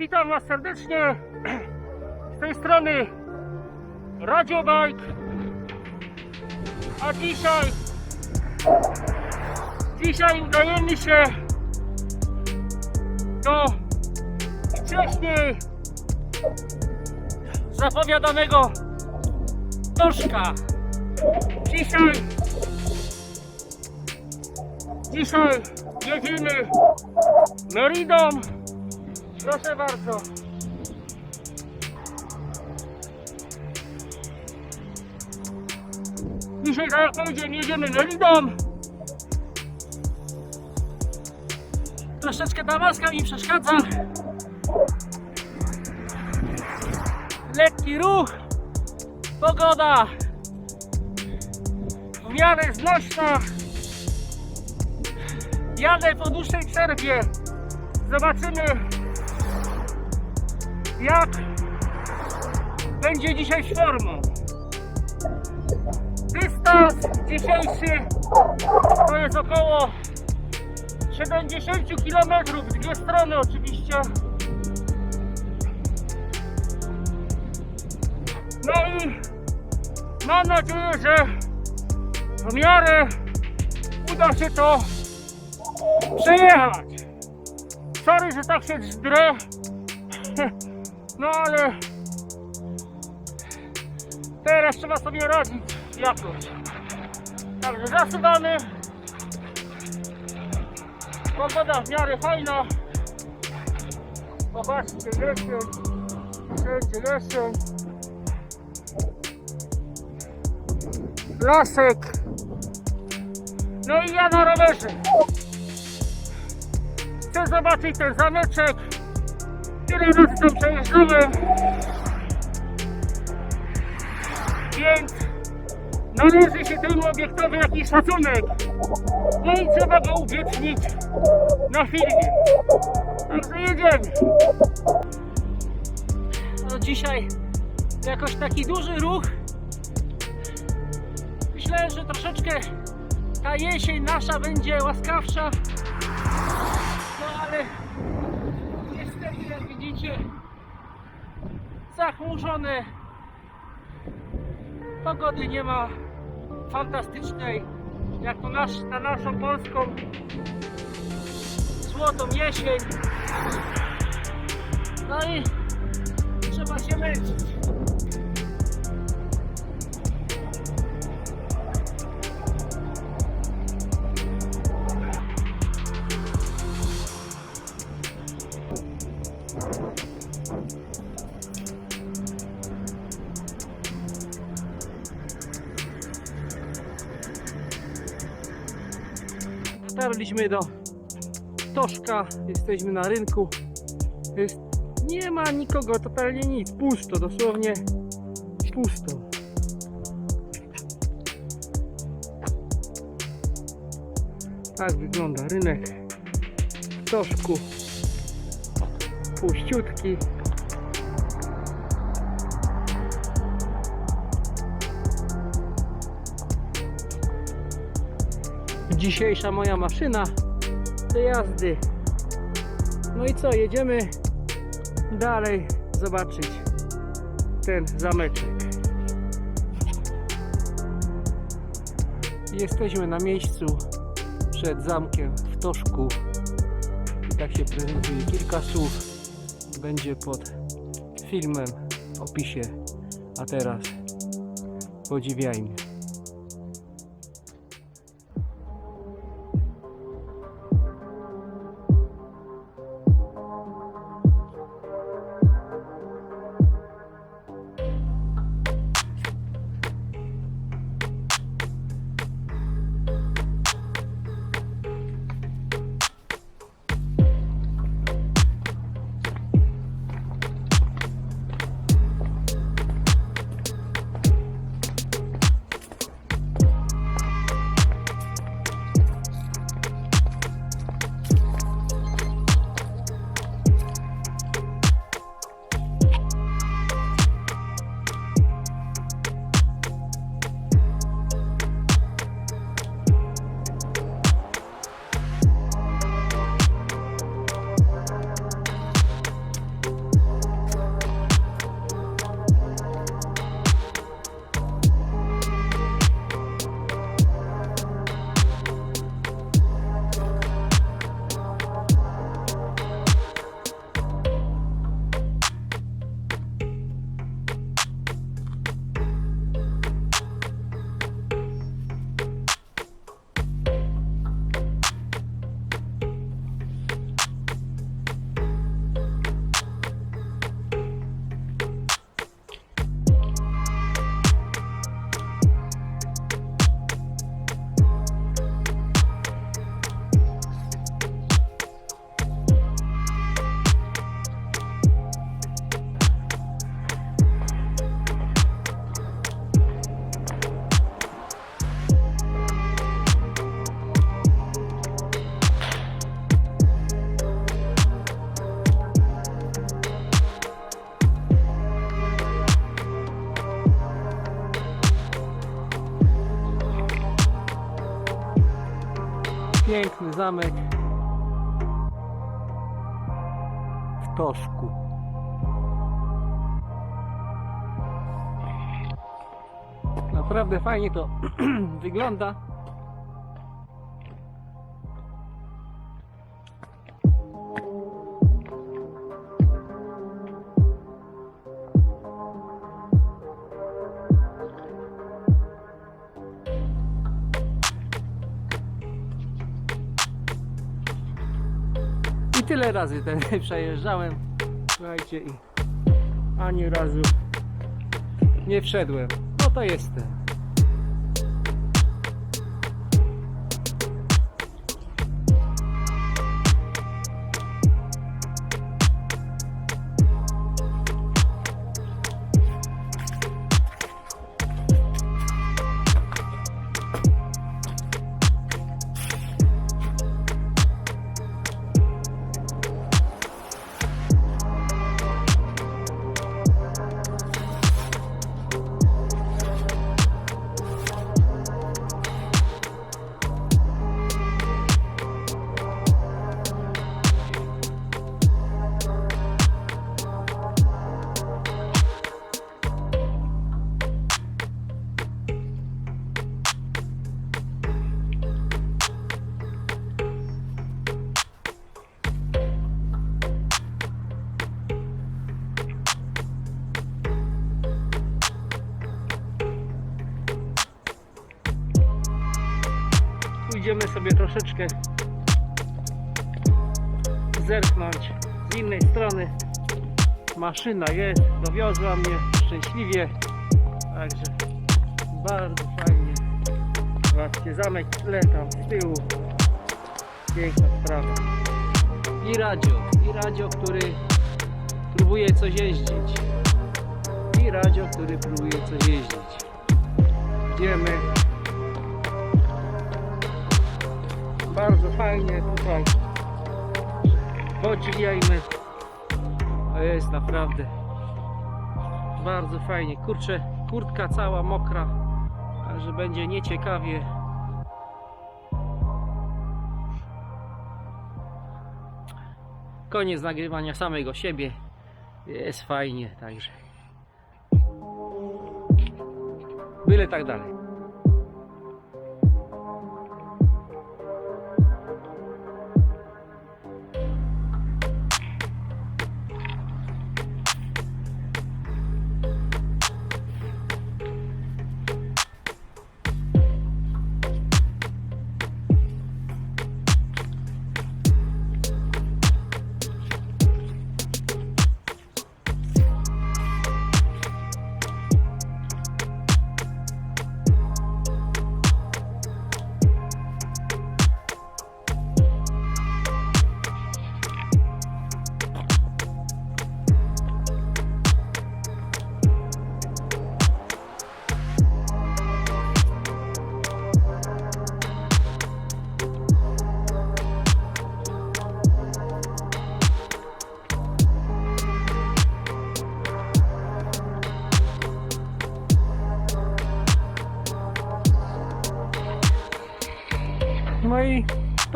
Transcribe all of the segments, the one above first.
Witam Was serdecznie. Z tej strony Radio Bike. A dzisiaj dzisiaj udajemy się do wcześniej zapowiadanego Toszka. Dzisiaj dzisiaj jedziemy Meridą. Proszę bardzo. Dzisiaj, tak jak powiedziałem, jedziemy Meridą. Troszeczkę ta maska mi przeszkadza. Lekki ruch. Pogoda. W miarę znośna. Jadę po dłuższej przerwie. Zobaczymy jak będzie dzisiaj formą. Dystans dzisiejszy to jest około 70 km, dwie strony oczywiście. No i mam nadzieję, że w miarę uda się to przejechać. Sorry, że tak się zdrę. No ale teraz trzeba sobie radzić jakoś. Także zasuwamy. Pogoda w miarę fajna. Popatrzcie, jesień. Wszędzie jesień. Lasek. No i ja na rowerze. Chcę zobaczyć ten zameczek. Tyle razy tam przejeżdżałem. Więc należy się temu obiektowi jakiś szacunek. No i trzeba go uwiecznić na filmie. Także jedziemy. No dzisiaj jakoś taki duży ruch. Myślałem, że troszeczkę ta jesień nasza będzie łaskawsza. No ale widzicie zachmurzone pogody nie ma fantastycznej jak to nasz, na naszą polską złotą jesień. No i trzeba się męczyć Dotarliśmy do Toszka, jesteśmy na rynku. Jest, nie ma nikogo, totalnie nic, pusto, dosłownie pusto. Tak wygląda rynek w Toszku. Puściutki. Dzisiejsza moja maszyna do jazdy. No i co, jedziemy dalej zobaczyć ten zameczek. Jesteśmy na miejscu przed zamkiem w Toszku. I tak się prezentuje kilka słów. Będzie pod filmem w opisie. A teraz podziwiajmy. Piękny zamek w Toszku. Naprawdę fajnie to wygląda. Tyle razy ten przejeżdżałem. Słuchajcie i ani razu nie wszedłem. No to jestem. Pójdziemy sobie troszeczkę zerknąć z innej strony. Maszyna jest, dowiozła mnie szczęśliwie. Także bardzo fajnie. Zobaczcie, zamek tle tam z tyłu. Piękna sprawa. I radio, i radio, który próbuje coś jeździć. I radio, który próbuje coś jeździć. Idziemy. Bardzo fajnie tutaj. Podziwiajmy. To jest naprawdę bardzo fajnie. Kurczę, kurtka cała mokra, także będzie nieciekawie. Koniec nagrywania samego siebie. Jest fajnie, także. Byle tak dalej.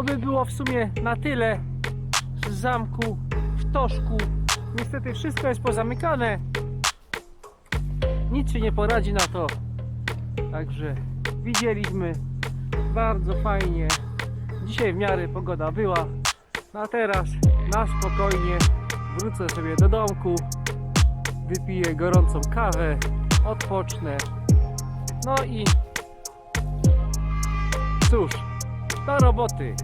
To by było w sumie na tyle z zamku w Toszku. Niestety wszystko jest pozamykane. Nic się nie poradzi na to. Także widzieliśmy bardzo fajnie. Dzisiaj w miarę pogoda była. No a teraz na spokojnie wrócę sobie do domku. Wypiję gorącą kawę, odpocznę. No i cóż, do roboty.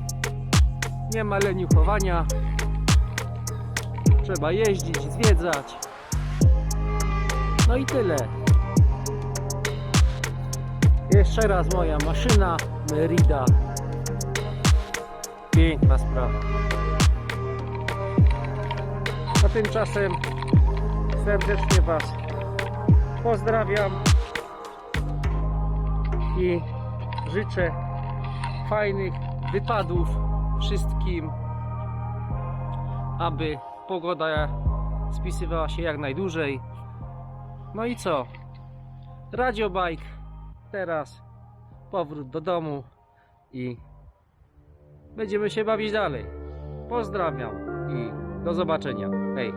Nie ma leniuchowania. Trzeba jeździć, zwiedzać. No i tyle. Jeszcze raz moja maszyna Merida. Piękna sprawa. A tymczasem serdecznie Was pozdrawiam i życzę fajnych wypadów wszystkim, aby pogoda spisywała się jak najdłużej. No i co? Radiobike, teraz powrót do domu i będziemy się bawić dalej. Pozdrawiam i do zobaczenia. Hej!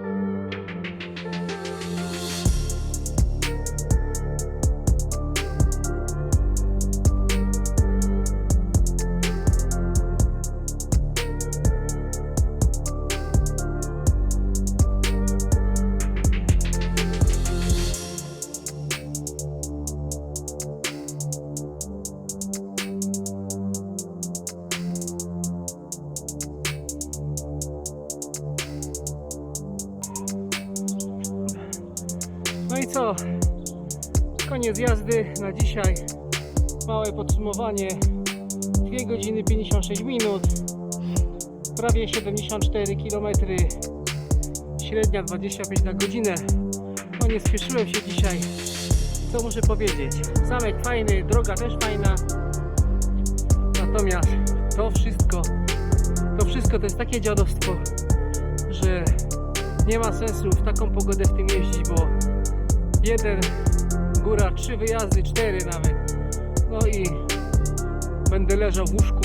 Co? Koniec jazdy na dzisiaj. Małe podsumowanie. 2 godziny 56 minut. Prawie 74 km. Średnia 25 na godzinę. No nie spieszyłem się dzisiaj. Co muszę powiedzieć? Zamek fajny, droga też fajna. Natomiast to wszystko, to wszystko to jest takie dziadostwo, że nie ma sensu w taką pogodę w tym jeździć, bo jeden, góra, trzy wyjazdy, cztery nawet. No i będę leżał w łóżku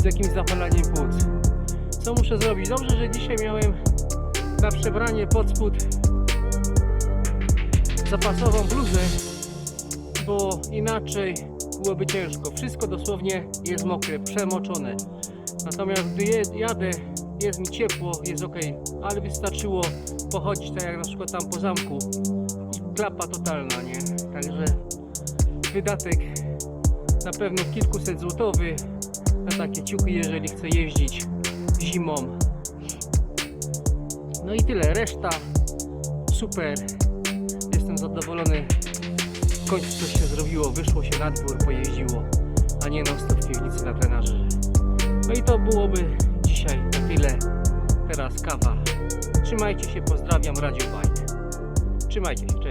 z jakimś zapalaniem płuc. Co muszę zrobić? Dobrze, że dzisiaj miałem na przebranie pod spód zapasową bluzę, bo inaczej byłoby ciężko. Wszystko dosłownie jest mokre, przemoczone. Natomiast gdy jadę, jest mi ciepło, jest ok, ale wystarczyło pochodzić tak jak na przykład tam po zamku i klapa totalna, nie? Także wydatek na pewno kilkuset złotowy na takie ciuchy, jeżeli chcę jeździć zimą. No i tyle, reszta super. Jestem zadowolony. W końcu coś się zrobiło, wyszło się na dwór, pojeździło, a nie non stop piwnicy na trenażerze. No i to byłoby dzisiaj na tyle. Teraz kawa. Trzymajcie się, pozdrawiam Radio Bike. Trzymajcie się, cześć.